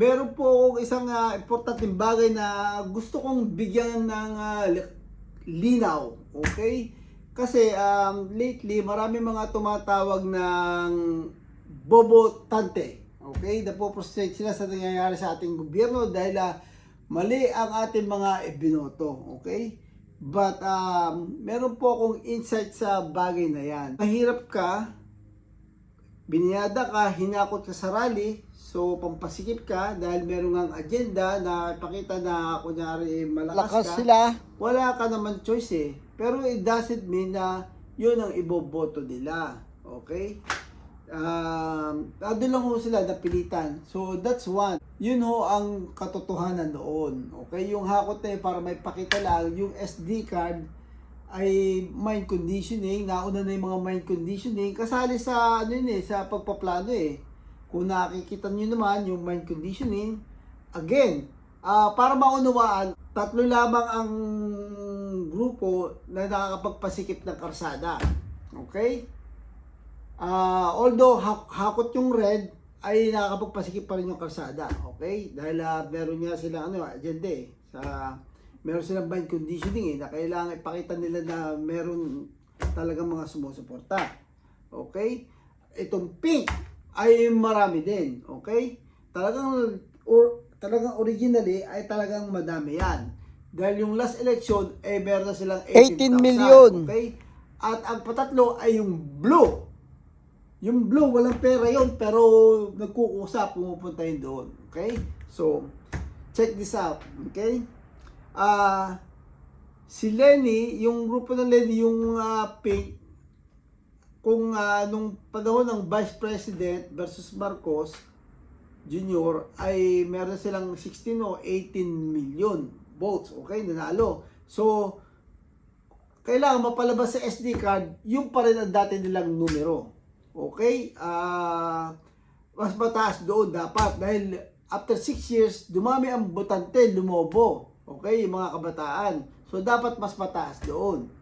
meron po akong isang uh, importanteng bagay na gusto kong bigyan ng li- linaw. Okay? Kasi um, lately, marami mga tumatawag ng bobo tante. Okay? Napoprostrate sila sa nangyayari sa ating gobyerno dahil ah, mali ang ating mga ibinoto. Okay? But um, meron po akong insight sa bagay na yan. Mahirap ka, biniyada ka, hinakot ka sa rally, so pampasikip ka dahil meron ngang agenda na ipakita na kunyari malakas Lakas ka. sila. Wala ka naman choice eh. Pero it doesn't mean na yun ang iboboto nila. Okay? Um, ando lang ho sila napilitan. So that's one. Yun ho ang katotohanan noon. Okay? Yung hakot na yun para may pakita lang, yung SD card ay mind conditioning, nauna na yung mga mind conditioning, kasali sa ano yun eh, sa pagpaplano eh. Kung nakikita nyo naman yung mind conditioning, again, ah para maunawaan, tatlo lamang ang grupo na nakakapagpasikip ng karsada. Okay? Ah, although ha- hakot yung red, ay nakakapagpasikip pa rin yung karsada. Okay? Dahil ah, meron nga silang ano, agenda eh. Sa, meron silang mind conditioning eh, na kailangan ipakita nila na meron talagang mga sumusuporta. Okay? Itong pink ay marami din. Okay? Talagang, or, talagang originally ay talagang madami yan. Dahil yung last election, eh meron na silang 18 18,000, million. Okay? At ang patatlo ay yung blue. Yung blue, walang pera yon pero nagkukusa, pumupunta yun doon. Okay? So, check this out. Okay? Ah, si Lenny, yung grupo ng Lenny, yung ah, pink, kung ah, nung panahon ng Vice President versus Marcos Jr. ay meron silang 16 o 18 million votes. Okay? Nanalo. So, kailangan mapalabas sa SD card, yung pa rin ang dati nilang numero. Okay? Ah, mas mataas doon dapat dahil after 6 years, dumami ang botante, lumobo. Okay? Yung mga kabataan. So, dapat mas mataas doon.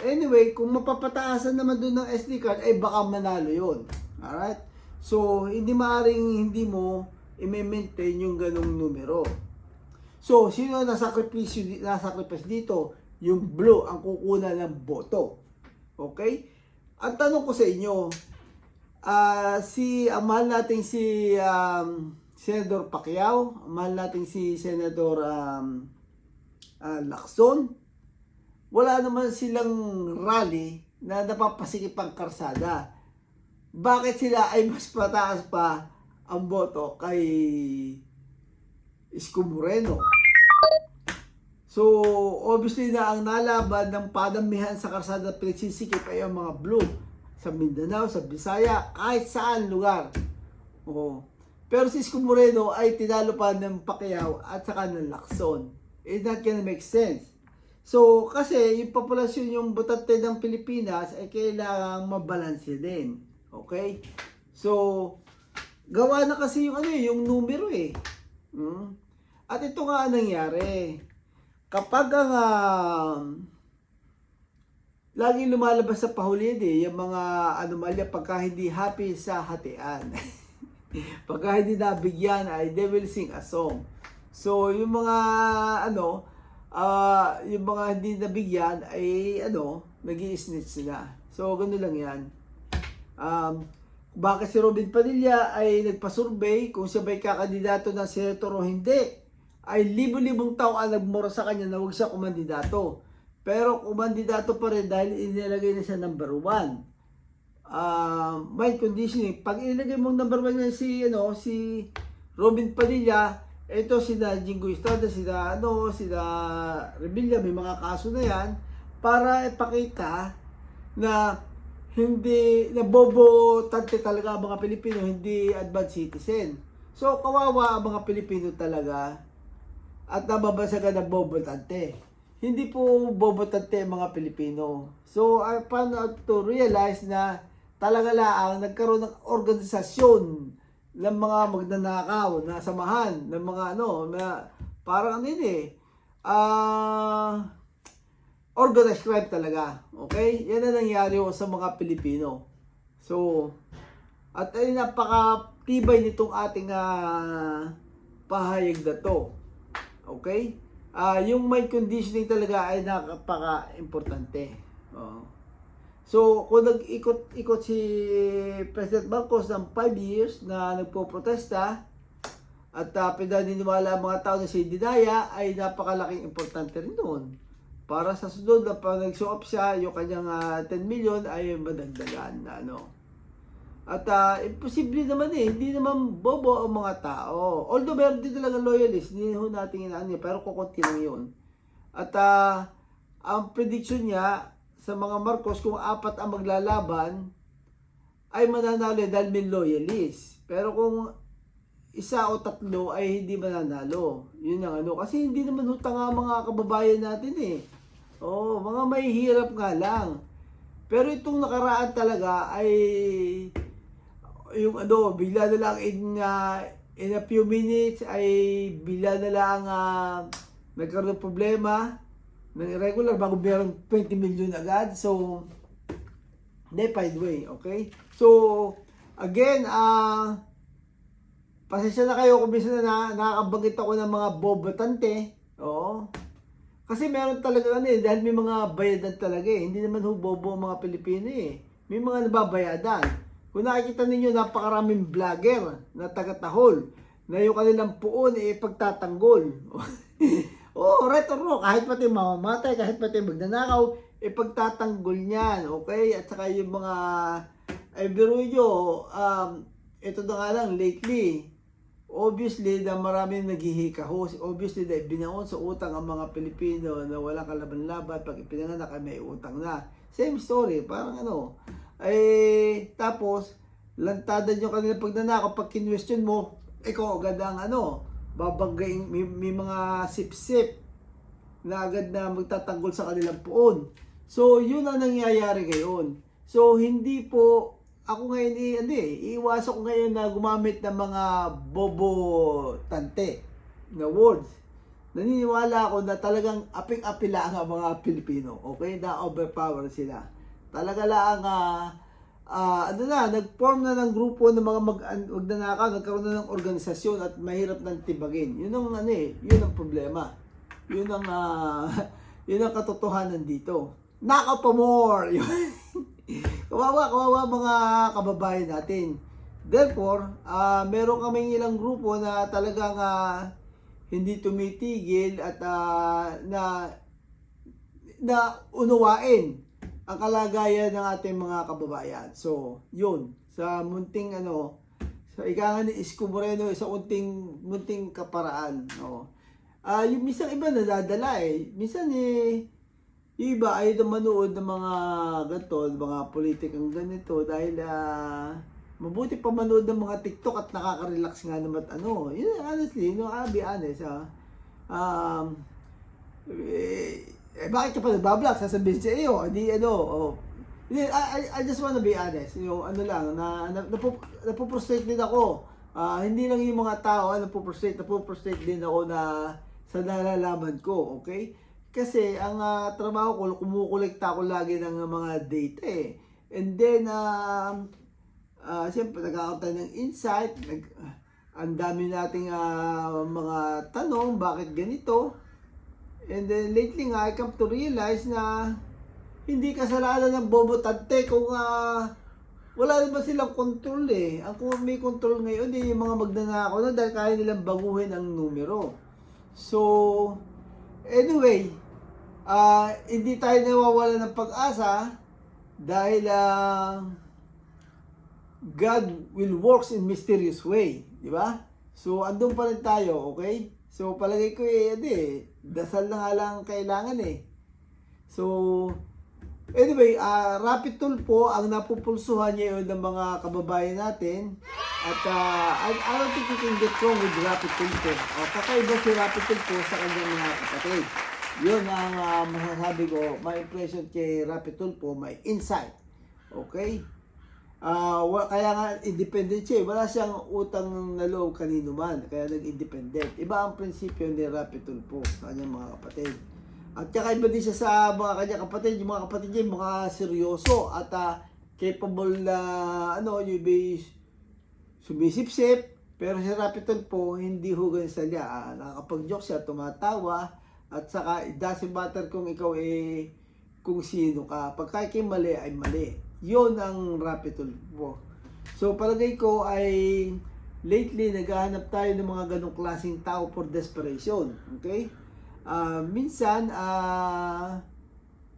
Anyway, kung mapapataasan naman doon ng SD card, ay baka manalo yon. Alright? So, hindi maaring hindi mo i-maintain yung ganong numero. So, sino na sakripisyo na sacrifice dito? Yung blue ang kukunan ng boto. Okay? Ang tanong ko sa inyo, ah si ang mahal nating si um, Senador Pacquiao, ang mahal nating si Senador um, ah, Lacson, wala naman silang rally na napapasikip ang karsada. Bakit sila ay mas pataas pa ang boto kay Isko Moreno? So, obviously na ang nalaban ng padamihan sa karsada pinagsisikip ay ang mga blue. Sa Mindanao, sa Bisaya, kahit saan lugar. Oo. Pero si Isko Moreno ay tinalo pa ng Pacquiao at saka ng Lacson. It's not gonna make sense. So, kasi yung populasyon, yung botante ng Pilipinas ay kailangang mabalanse din. Okay? So, gawa na kasi yung ano eh, yung numero eh. Hmm? At ito nga ang nangyari. Kapag ang um, laging lumalabas sa pahulid eh, yung mga anomalya pagka hindi happy sa hatian. pagka hindi nabigyan ay they will sing a song. So, yung mga ano, ah yung mga hindi nabigyan ay ano, nag snitch sila. So, gano'n lang yan. Um, bakit si Robin Padilla ay nagpa-survey kung siya ba'y kakandidato ng senator o hindi, ay libo-libong tao ang nagmura sa kanya na huwag siya kumandidato. Pero kumandidato pa rin dahil inilagay na siya number one. Uh, mind conditioning. Pag inilagay mong number one yan si, ano, si Robin Padilla, ito sila Jingo Estrada, sila ano, sila Revilla, may mga kaso na yan para ipakita na hindi nabobo tante talaga ang mga Pilipino, hindi advanced citizen. So kawawa ang mga Pilipino talaga at nababasagan ng bobo tante. Hindi po bobo tante ang mga Pilipino. So I found out to realize na talaga lang nagkaroon ng organisasyon ng mga magnanakaw na samahan ng mga ano na parang ano yun eh ah organized crime talaga. Okay? Yan ang nangyari sa mga Pilipino. So, at ay napakatibay nitong ating ah, pahayag na to. Okay? Ah, yung mind conditioning talaga ay napaka-importante. Oo. So, kung nag-ikot-ikot si President Marcos ng 5 years na nagpo-protesta at uh, pinaniniwala ang mga tao na si Didaya ay napakalaking importante rin doon. Para sa sunod na pag nag-show siya, yung kanyang ah, 10 million ay madagdagan na ano. At ah, imposible naman eh, hindi naman bobo ang mga tao. Although meron din talaga loyalist, hindi ho natin inaano pero kukunti lang yun. At ah, ang prediction niya sa mga Marcos, kung apat ang maglalaban, ay mananalo dahil may loyalist. Pero kung isa o tatlo ay hindi mananalo. Yun ang ano. Kasi hindi naman hutang nga mga kababayan natin eh. Oo, mga may hirap nga lang. Pero itong nakaraan talaga ay yung ano, bigla na lang in, uh, in a few minutes ay bigla na lang uh, nagkaroon ng problema ng irregular bago merong 20 million agad. So, hindi, by the way, okay? So, again, ah, pasensya na kayo kung minsan na nakakabanggit ako ng mga bobotante. Oo. Kasi meron talaga ano eh, dahil may mga bayadan talaga eh. Hindi naman ho bobo ang mga Pilipino eh. May mga nababayadan. Kung nakikita ninyo, napakaraming vlogger na taga-tahol na yung kanilang puon eh pagtatanggol. Oo, oh, right or wrong, kahit pati mamamatay, kahit pati magnanakaw, eh pagtatanggol niyan, okay? At saka yung mga, ay biro nyo, um, ito na nga lang, lately, obviously na maraming naghihikahos, obviously na binaon sa utang ang mga Pilipino na walang kalaban-laban, pag ipinanganak ay may utang na. Same story, parang ano, ay tapos, lantadan yung kanila pagnanakaw, pag kinwestiyon mo, ikaw agad ang ano, babanggain, may, may mga sip-sip na agad na magtatanggol sa kanilang puon. So, yun ang nangyayari ngayon. So, hindi po, ako ngayon, eh, hindi, iiwasan ko ngayon na gumamit ng mga bobo tante na words. Naniniwala ako na talagang aping-apila ang mga Pilipino. Okay? Na overpower sila. Talaga lang, ah, ah, ano na, nag-form na ng grupo ng mga mag magnanakaw, nagkaroon na ng organisasyon at mahirap nang tibagin. Yun ang ano eh, yun ang problema. Yun ang ah, yun ang katotohanan dito. Nakaw pa more. Kawawa, kawawa mga kababayan natin. Therefore, ah meron kaming ilang grupo na talagang ah, hindi tumitigil at ah, na na unawain ang kalagayan ng ating mga kababayan. So, yun. Sa munting ano, sa ika nga ni Isko Moreno, sa unting, munting kaparaan. No? Ah, yung minsan iba nadadala eh. Minsan eh, yung iba ay manood ng mga ganito, mga politikang ganito dahil ah, mabuti pa manood ng mga TikTok at nakaka-relax nga naman ano. Yun, honestly, no, I'll be honest, ah. Um, eh, eh, bakit ka pa nagbablog? Sasabihin sa iyo, di ano, oh. I, I, I just wanna be honest. Yung ano lang, na, na napu, napuprostrate din ako. Ah, hindi lang yung mga tao, ah, napuprostrate, napuprostrate din ako na sa nalalaman ko, okay? Kasi ang ah, trabaho ko, kumukolekta ko lagi ng mga data eh. And then, um, ah siyempre, nagkakaroon tayo ng insight, nag, ang dami nating ah, mga tanong, bakit ganito? And then lately nga, I come to realize na hindi kasalanan ng bobo tante kung ah, wala naman silang control eh. Ang kung may control ngayon, eh, yung mga magnanakaw na dahil kaya nilang baguhin ang numero. So, anyway, ah hindi tayo nawawala ng pag-asa dahil ah, God will works in mysterious way, di ba? So, andun pa rin tayo, okay? So, palagay ko eh, ano eh, dasal na nga lang kailangan eh. So, anyway, ah rapid tool po ang napupulsuhan ngayon ng mga kababayan natin. At ah, I, I don't think we can get wrong with rapid tool po. Uh, kakaiba si rapid tool po sa kanyang mga kapatid. Yun ang ah, masasabi ko, my impression kay rapid tool po, may insight. Okay? Wa- kaya nga independent siya, eh. wala siyang utang na loob kanino man, kaya nag-independent. Iba ang prinsipyo ni Rapid Tulpo sa kanyang mga kapatid. At saka iba din siya sa mga kanyang kapatid, yung mga kapatid niya, mga seryoso at ah, capable na ano, yung be sumisip-sip, Pero si Rapitol po, hindi ho ganun sa liya. Ah, nakakapag-joke siya, tumatawa, at saka it doesn't matter kung ikaw eh, kung sino ka. Pagka mali, ay mali. Yun ang Rapitol po. So palagay ko ay lately naghahanap tayo ng mga ganong klaseng tao for desperation. Okay? Ah, minsan, ah,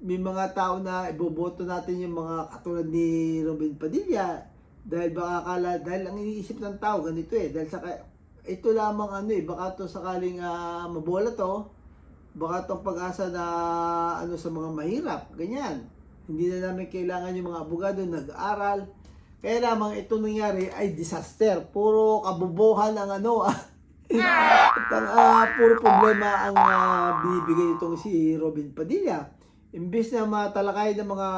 may mga tao na iboboto natin yung mga katulad ni Robin Padilla dahil baka akala, dahil ang iniisip ng tao ganito eh, dahil sa ito lamang ano eh, baka to sakaling ah, mabola to, baka tong pag-asa na ano sa mga mahirap, ganyan. Hindi na namin kailangan yung mga abogado nag-aral. Kaya lamang ito nangyari ay disaster. Puro kabubuhan ang ano ah. At ang ah, puro problema ang ah, binibigay nitong si Robin Padilla. Imbes na matalakay ng mga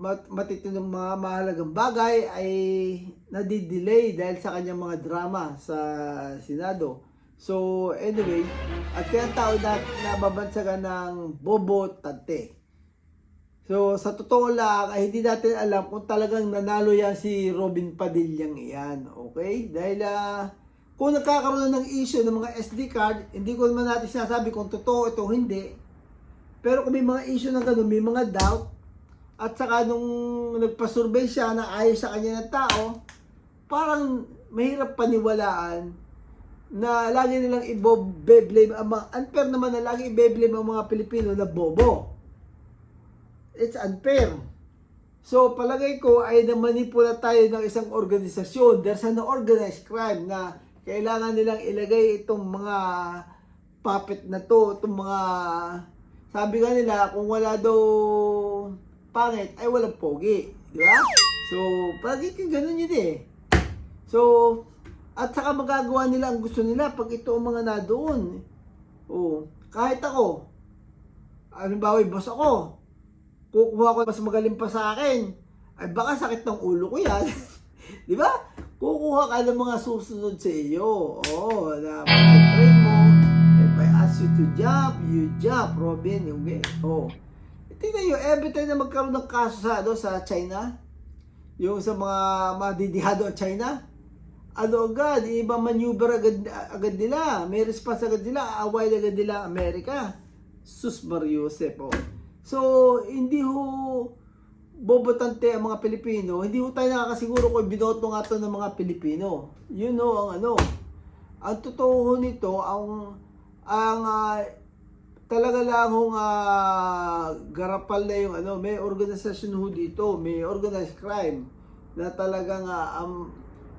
mat matitinong mga mahalagang bagay ay nadidelay dahil sa kanyang mga drama sa Senado. So anyway, at kaya ang tao na nababansagan ng Bobo Tante. So sa totoo lang ay hindi natin alam kung talagang nanalo yan si Robin Padillang iyan. Okay? Dahil ah, kung nagkakaroon ng issue ng mga SD card, hindi ko naman natin sinasabi kung totoo ito o hindi. Pero kung may mga issue na gano'n, may mga doubt, at saka nung nagpasurvey siya na ayos sa kanya ng tao, parang mahirap paniwalaan na lagi nilang i-blame ang mga, unfair naman na lagi i-blame ang mga Pilipino na bobo. It's unfair. So, palagay ko ay namanipula tayo ng isang organisasyon. There's an organized crime na kailangan nilang ilagay itong mga puppet na to, itong mga sabi nga nila, kung wala daw pangit, ay walang pogi. Di ba? So, palagi ka ganun yun eh. So, at saka magagawa nila ang gusto nila pag ito ang mga na doon. Oh, kahit ako, halimbawa, boss ako, kukuha ko mas magaling pa sa akin, ay baka sakit ng ulo ko yan. Di ba? Kukuha ka ng mga susunod sa iyo. Oo, na pag-train mo, if I ask you to jump, you jump, Robin, yung game. Oo. Tingnan nyo, every time na magkaroon ng kaso sa, ano, sa China, yung sa mga madidihado at China, ano agad, iba maneuver agad, agad nila, may response agad nila, away agad nila ang Amerika. Sus Mariusep, oh. So, hindi ho bobotante ang mga Pilipino, hindi ho tayo nakakasiguro kung binoto nga to ng mga Pilipino. Yun ho ang ano. Ang totoo ho nito, ang ang ah, talaga lang hong ah, garapal na yung ano, may organisasyon ho dito, may organized crime na talagang ah, um,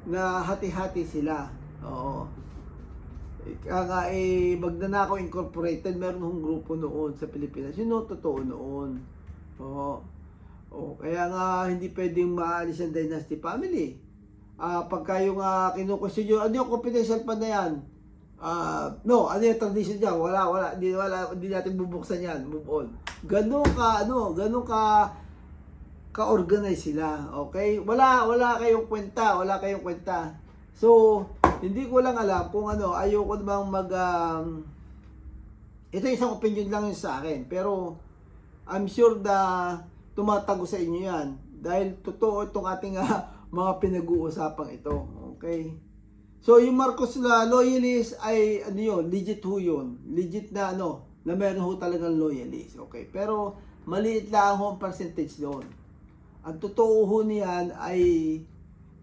na hati-hati sila. Oo. Ika nga eh, Magnanakaw Incorporated, meron hong grupo noon sa Pilipinas. Yun no, totoo noon. Oo. Oh, kaya nga hindi pwedeng maalis ang dynasty family. Ah, pagka yung uh, kinukwestiyon nyo, ano yung confidential pa na yan? Ah, no, ano yung tradition dyan? Wala, wala, hindi, wala, hindi natin bubuksan yan. Move on. Ganun ka, ano, ganun ka, ka-organize sila, okay? Wala, wala kayong kwenta, wala kayong kwenta. So, hindi ko lang alam kung ano, ayoko namang mag, um, ito isang opinion lang yun sa akin, pero I'm sure na tumatago sa inyo yan. Dahil totoo itong ating ah, mga pinag-uusapang ito. Okay? So, yung Marcos na loyalist ay, ano yun, legit ho yun. Legit na ano, na meron ho talagang loyalist. Okay? Pero, maliit lang ho ang percentage doon. Ang totoo ho niyan ay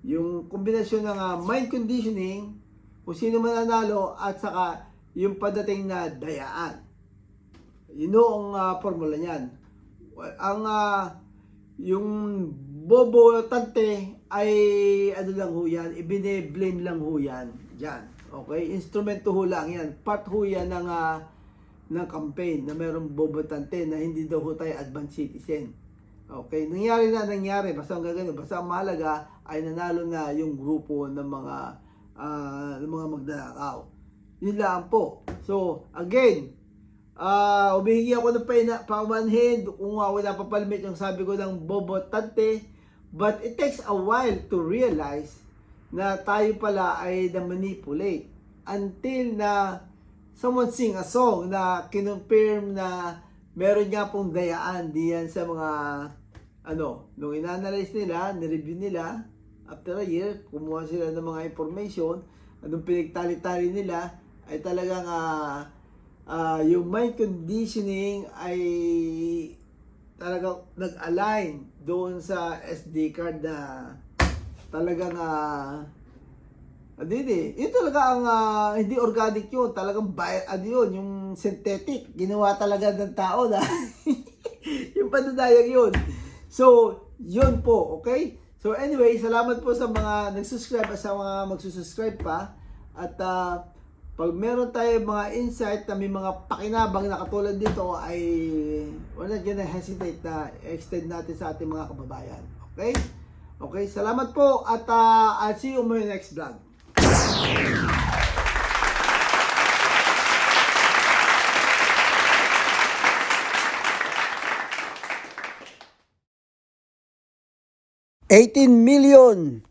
yung kombinasyon ng ah, mind conditioning, kung sino man nanalo, at saka yung padating na dayaan. Yun ho ang ah, formula niyan. Ang ah, yung bobo tante ay ano lang ho yan, ibine-blame lang ho yan. Diyan. Okay? Instrumento ho lang yan. Part ho yan ng, ah, ng campaign na mayroong bobo tante na hindi daw ho tayo advanced citizen. Okay? Nangyari na, nangyari. Basta ang gagano. Basta ang mahalaga ay nanalo na yung grupo ng mga ah, ng mga magdanakaw. Yun lang po. So, again, Ah, uh, umihingi ako ng paina, paumanhin kung uh, wala pa palmit yung sabi ko ng bobo tante. But it takes a while to realize na tayo pala ay na-manipulate until na someone sing a song na kinonfirm na meron nga pong dayaan diyan sa mga ano, nung inanalyze nila, nireview nila, after a year, kumuha sila ng mga information, anong pinagtali-tali nila, ay talagang ah, ah, yung mind conditioning ay talagang nag-align doon sa SD card na talagang ah hindi eh. Yun talaga ang ah, hindi organic yun. Talagang bi- ano yun, yung synthetic. Ginawa talaga ng tao na yung pananayang yun. So, yun po, okay? So anyway, salamat po sa mga nag-subscribe at sa mga magsusubscribe pa. At ah, pag meron tayo mga insight na may mga pakinabang na katulad dito ay wala gonna hesitate na extend natin sa ating mga kababayan. Okay? Okay, salamat po at ah, I'll see you on my next vlog. Eighteen million